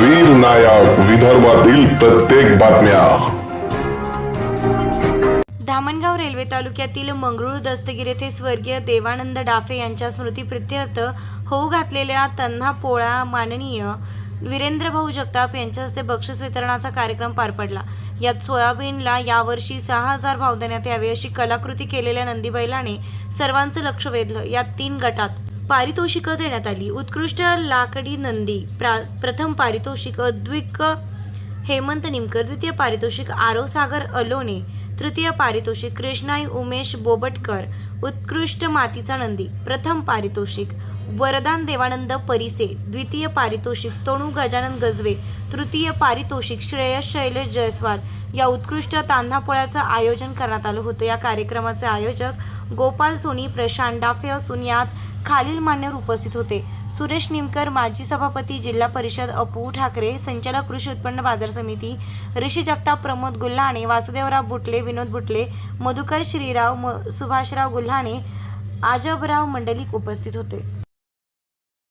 वीर नायक विदर्भातील प्रत्येक बातम्या. धामणगाव रेल्वे तालुक्यातील मंगरुळ दस्तगीर येथे स्वर्गीय देवानंद डाफे यांच्या स्मृतीप्रित्यर्थ होऊ घातलेल्या तन्हा पोळा माननीय वीरेंद्र भाऊ जगताप यांच्या हस्ते बक्षीस वितरणाचा कार्यक्रम पार पडला. यात सोयाबीनला यावर्षी सहा हजार भाव देण्यात यावे अशी कलाकृती केलेल्या नंदीबैलाने सर्वांचं लक्ष वेधलं. यात तीन गटात पारितोषिकं देण्यात आली. उत्कृष्ट लाकडी नंदी प्रा प्रथम पारितोषिक अद्विक हेमंत निमकर द्वितीय पारितोषिक आरव सागर अलोने तृतीय पारितोषिक कृष्णाई उमेश बोबटकर उत्कृष्ट मातीचा नंदी प्रथम पारितोषिक वरदान देवानंद परिसे द्वितीय पारितोषिक तोणू गजानन गजवे तृतीय पारितोषिक श्रेयस शैलेश जयस्वाल या उत्कृष्ट तान्हापोळ्याचं आयोजन करण्यात आलं होतं. या कार्यक्रमाचे आयोजक गोपाल सोनी प्रशांत डाफे असून यात खालील मान्यवर उपस्थित होते. सुरेश निमकर माजी सभापती जिल्हा परिषद अपू ठाकरे संचालक कृषी उत्पन्न बाजार समिती ऋषी जगताप प्रमोद गुल्हाणे वासुदेवराव बुटले विनोद बुटले मधुकर श्रीराव म सुभाषराव गुल्हाणे आजबराव मंडलिक उपस्थित होते.